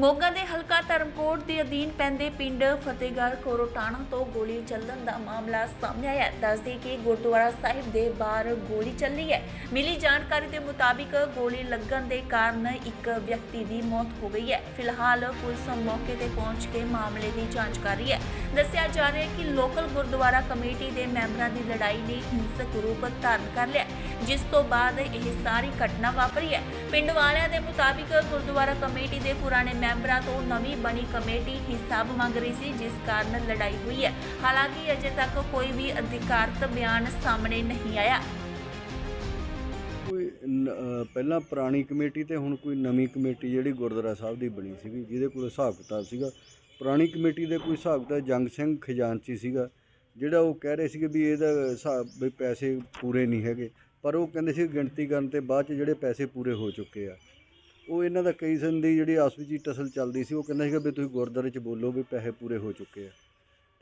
ਮੋਗਾ ਦੇ ਹਲਕਾ ਧਰਮਕੋਟ ਦੇ ਅਧੀਨ ਪੈਂਦੇ ਪਿੰਡ ਫਤਿਹਗੜ੍ਹ ਕੋਰੋਟਾਣਾ ਤੋਂ ਗੋਲੀ ਚੱਲਣ ਦਾ ਮਾਮਲਾ ਸਾਹਮਣੇ ਆਇਆ ਹੈ। ਦੱਸਦੇ ਕਿ ਗੁਰਦੁਆਰਾ ਸਾਹਿਬ ਦੇ ਬਾਹਰ ਗੋਲੀ ਚੱਲੀ ਹੈ। ਮਿਲੀ ਜਾਣਕਾਰੀ ਦੇ ਮੁਤਾਬਿਕ ਗੋਲੀ ਲੱਗਣ ਦੇ ਕਾਰਨ ਇੱਕ ਵਿਅਕਤੀ ਦੀ ਮੌਤ ਹੋ ਗਈ ਹੈ। ਫਿਲਹਾਲ ਪੁਲਿਸ ਮੌਕੇ ਤੇ ਪਹੁੰਚ ਕੇ ਮਾਮਲੇ ਦੀ ਜਾਂਚ ਕਰ ਰਹੀ ਹੈ। ਦੱਸਿਆ ਜਾ ਰਿਹਾ ਹੈ ਕਿ ਲੋਕਲ ਗੁਰਦੁਆਰਾ ਕਮੇਟੀ ਦੇ ਮੈਂਬਰਾਂ ਦੀ ਲੜਾਈ ਨੇ ਹਿੰਸਕ ਰੂਪ ਧਾਰਨ ਕਰ ਲਿਆ ਜਿਸ ਤੋਂ ਬਾਅਦ ਇਹ ਸਾਰੀ ਘਟਨਾ ਵਾਪਰੀ ਹੈ। ਪਿੰਡ ਵਾਲਿਆਂ ਦੇ ਮੁਤਾਬਿਕ ਗੁਰਦੁਆਰਾ ਕਮੇਟੀ ਦੇ ਪੁਰਾਣੇ ਮੈਂਬਰਾਂ ਤੋਂ ਨਵੀਂ ਬਣੀ ਕਮੇਟੀ ਹਿਸਾਬ ਮੰਗ ਰਹੀ ਸੀ, ਜਿਸ ਕਾਰਨ ਲੜਾਈ ਹੋਈ ਹੈ। ਹਾਲਾਂਕਿ ਅਜੇ ਤੱਕ ਕੋਈ ਵੀ ਅਧਿਕਾਰਤ ਬਿਆਨ ਸਾਹਮਣੇ ਨਹੀਂ ਆਇਆ। ਕੋਈ ਨ- ਅਹ ਪਹਿਲਾਂ ਪੁਰਾਣੀ ਕਮੇਟੀ ਤੇ ਹੁਣ ਕੋਈ ਨਵੀਂ ਕਮੇਟੀ ਜਿਹੜੀ ਗੁਰਦੁਆਰਾ ਸਾਹਿਬ ਦੀ ਬਣੀ ਸੀਗੀ, ਜਿਹਦੇ ਕੋਲ ਹਿਸਾਬ ਕਿਤਾਬ ਸੀਗਾ। ਪੁਰਾਣੀ ਕਮੇਟੀ ਦੇ ਕੋਈ ਹਿਸਾਬ ਕਿਤਾਬ ਜੰਗ ਸਿੰਘ ਖਜ਼ਾਨਚੀ ਸੀਗਾ, ਜਿਹੜਾ ਉਹ ਕਹਿ ਰਹੇ ਸੀਗੇ ਵੀ ਇਹਦਾ ਹਿਸਾਬ ਵੀ ਪੈਸੇ ਪੂਰੇ ਨਹੀਂ ਹੈਗੇ, ਪਰ ਉਹ ਕਹਿੰਦੇ ਸੀ ਗਿਣਤੀ ਕਰਨ ਤੇ ਬਾਅਦ ਚ ਜਿਹੜੇ ਪੈਸੇ ਪੂਰੇ ਹੋ ਚੁੱਕੇ ਆ। ਉਹ ਇਹਨਾਂ ਦਾ ਕਈ ਦਿਨ ਦੀ ਜਿਹੜੀ ਆਪਸ ਵਿੱਚ ਹੀ ਟਸਲ ਚੱਲਦੀ ਸੀ ਉਹ ਕਹਿੰਦਾ ਸੀਗਾ ਵੀ ਤੁਸੀਂ ਗੁਰਦੁਆਰੇ 'ਚ ਬੋਲੋ ਵੀ ਪੈਸੇ ਪੂਰੇ ਹੋ ਚੁੱਕੇ ਆ।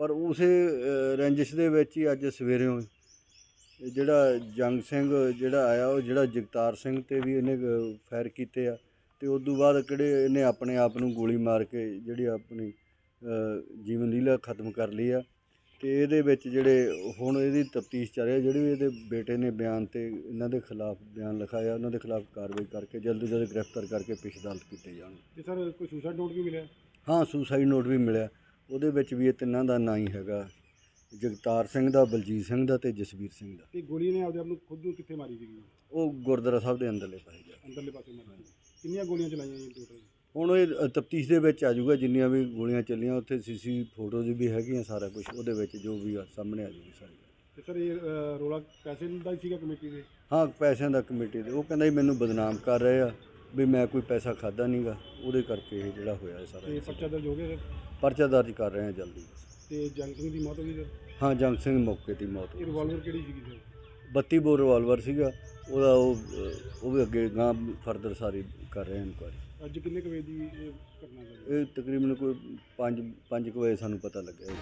ਪਰ ਉਸੇ ਅਹ, ਰੰਜਿਸ਼ ਦੇ ਵਿੱਚ ਹੀ ਅੱਜ ਸਵੇਰੇ ਜਿਹੜਾ ਜੰਗ ਸਿੰਘ ਜਿਹੜਾ ਆਇਆ ਉਹ ਜਿਹੜਾ ਜਗਤਾਰ ਸਿੰਘ ਤੇ ਵੀ ਇਹਨੇ ਫਾਇਰ ਕੀਤੇ ਆ ਤੇ ਉਸ ਤੋਂ ਬਾਅਦ ਕਿਹੜੇ ਇਹਨੇ ਆਪਣੇ ਆਪ ਨੂੰ ਗੋਲੀ ਮਾਰ ਕੇ ਜਿਹੜੀ ਆਪਣੀ ਜੀਵਨ ਲੀਲਾ ਖਤਮ ਕਰ ਲਈ ਆ। ਤੇ ਇਹਦੇ ਵਿੱਚ ਜਿਹੜੇ ਹੁਣ ਇਹਦੀ ਤਫਤੀਸ਼ ਚੱਲ ਰਹੀ ਹੈ ਜਿਹੜੀ ਵੀ ਇਹਦੇ ਬੇਟੇ ਨੇ ਬਿਆਨ ਤੇ ਇਹਨਾਂ ਦੇ ਖਿਲਾਫ ਬਿਆਨ ਲਿਖਾਇਆ ਉਹਨਾਂ ਦੇ ਖਿਲਾਫ ਕਾਰਵਾਈ ਕਰਕੇ ਜਲਦ ਤੋਂ ਜਲਦ ਗ੍ਰਿਫਤਾਰ ਕਰਕੇ ਪੇਸ਼ ਅਦਾਲਤ ਕੀਤੇ ਜਾਣ। ਤੇ ਸਰ ਕੋਈ ਸੁਸਾਈਡ ਨੋਟ ਵੀ ਮਿਲਿਆ? ਹਾਂ ਸੁਸਾਈਡ ਨੋਟ ਵੀ ਮਿਲਿਆ। ਉਹਦੇ ਵਿੱਚ ਵੀ ਇਹ ਤਿੰਨਾਂ ਦਾ ਨਾਂ ਹੀ ਹੈਗਾ। ਜਗਤਾਰ ਸਿੰਘ ਦਾ ਬਲਜੀਤ ਸਿੰਘ ਦਾ ਤੇ ਜਸਵੀਰ ਸਿੰਘ ਦਾ। ਤੇ ਗੋਲੀ ਨੇ ਆਪਦੇ ਆਪ ਨੂੰ ਖੁਦ ਨੂੰ ਕਿੱਥੇ ਮਾਰੀ ਸੀਗੀ? ਉਹ ਗੁਰਦੁਆਰਾ ਸਾਹਿਬ ਦੇ ਅੰਦਰਲੇ ਪਾਸੇ ਜਾ ਅੰਦਰਲੇ ਪਾਸੇ ਮਾਰੀ। ਕਿੰਨੀਆਂ ਗੋਲੀਆਂ ਚਲਾਈਆਂ ਜੀ ਟੋਟਲ ਹੁਣ ਇਹ ਤਫਤੀਸ਼ ਦੇ ਵਿੱਚ ਆ ਜਾਊਗਾ ਜਿੰਨੀਆਂ ਵੀ ਗੋਲੀਆਂ ਚੱਲੀਆਂ ਉੱਥੇ ਸੀਸੀ ਫੋਟੋਜ਼ ਵੀ ਹੈਗੀਆਂ ਸਾਰਾ ਕੁਝ ਉਹਦੇ ਵਿੱਚ ਜੋ ਵੀ ਆ ਸਾਹਮਣੇ ਆ ਜਾਊਗੀ ਸਾਰੀ। ਤੇ ਸਰ ਇਹ ਅ, ਰੌਲਾ ਪੈਸੇ ਦਾ ਹੀ ਸੀਗਾ ਕਮੇਟੀ ਦੇ? ਹਾਂ ਪੈਸਿਆਂ ਦਾ ਕਮੇਟੀ ਦੇ। ਉਹ ਕਹਿੰਦਾ ਜੀ ਮੈਨੂੰ ਬਦਨਾਮ ਕਰ ਰਹੇ ਆ ਵੀ ਮੈਂ ਕੋਈ ਪੈਸਾ ਖਾਦਾ ਨਹੀਂਗਾ ਉਹਦੇ ਕਰਕੇ ਇਹ ਜਿਹੜਾ ਹੋਇਆ ਇਹ ਸਾਰਾ ਤੇ ਪਰਚਾ ਦਰਜ ਹੋ ਗਿਆ ਸਰ? ਪਰਚਾ ਦਰਜ ਕਰ ਰਹੇ ਆ ਜਲਦੀ। ਤੇ ਜੰਗ ਸਿੰਘ ਦੀ ਮੌਤ ਹੋ ਗਈ ਸਰ? ਹਾਂ ਜੰਗ ਸਿੰਘ ਮੌਕੇ ਦੀ ਮੌਤ ਹੋ ਇਹ ਗਈ ਰਿਵਾਲਵਰ ਕਿਹੜੀ ਸੀਗੀ ਸਰ? 32 ਬੋਰ ਰਿਵਾਲਵਰ ਸੀਗਾ ਉਹਦਾ ਉਹ ਅਹ, ਉਹ ਵੀ ਅੱਗੇ ਗਾਂ ਫਰਦਰ ਸਾਰੀ ਕਰ ਰਹੇ ਇਨਕੁਆਇਰੀ ਅੱਜ ਕਿੰਨੇ ਕੁ ਵਜੇ ਦੀ ਇਹ ਘਟਨਾ ਸਰ ਇਹ ਤਕਰੀਬਨ ਕੋਈ 5 5 ਵਜੇ ਸਾਨੂੰ ਪਤਾ ਲੱਗਿਆ।